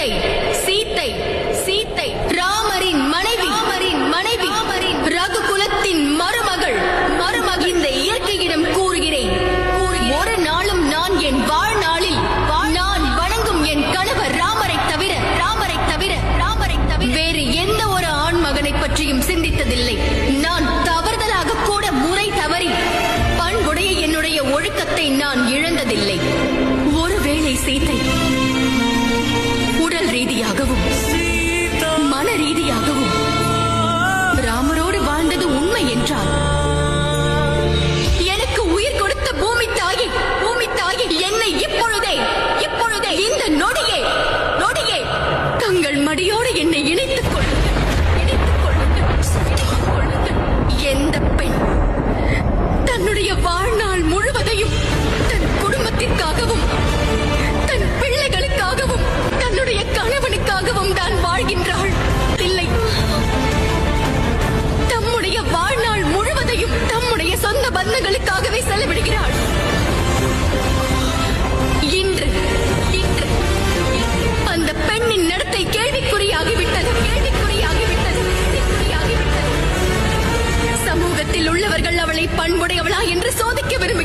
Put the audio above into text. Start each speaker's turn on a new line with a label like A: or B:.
A: சீத்தை சீத்தை சீத்தை. ராமரின் மனைவி ராமரின் மனைவி. ராமரின் ரகுகுலத்தின் மருமகள் மருமகள். இந்த இயற்கையிடம் கூறுகிறேன். ஒரு நாளும் நான் என் வாழ்நாளில் நான் வணங்கும் என் கணவர் ராமரை தவிர ராமரை தவிர ராமரை தவிர. வேறு எந்த ஒரு ஆண் மகனை பற்றியும் சிந்தித்ததில்லை. நான் தவறுதலாக கூட முறை தவறி பண்புடைய என்னுடைய ஒழுக்கத்தை நான் இழந்ததில்லை. ஒருவேளை சீத்தை ரீதியாகவும் மன ரீதியாகவும் ராமரோடு வாழ்ந்தது உண்மை என்றால் எனக்கு உயிர் கொடுத்த பூமி தாயி பூமி தாயி என்னை இப்பொழுதே இப்பொழுதே இந்த நொடியே நொடியே தங்கள் மடியோடு என்னை இணைத்துக் இணைத்துக் கூடவே செலவிடுகிறாள் இன்று இன்று அந்த பெண்ணின் நடத்தை கேள்விக்குறியாகிவிட்டது. கேள்விக்குறியாகிவிட்டது. சமூகத்தில் உள்ளவர்கள் அவளை பண்புடையவளா என்று சோதிக்க விரும்புகிறார்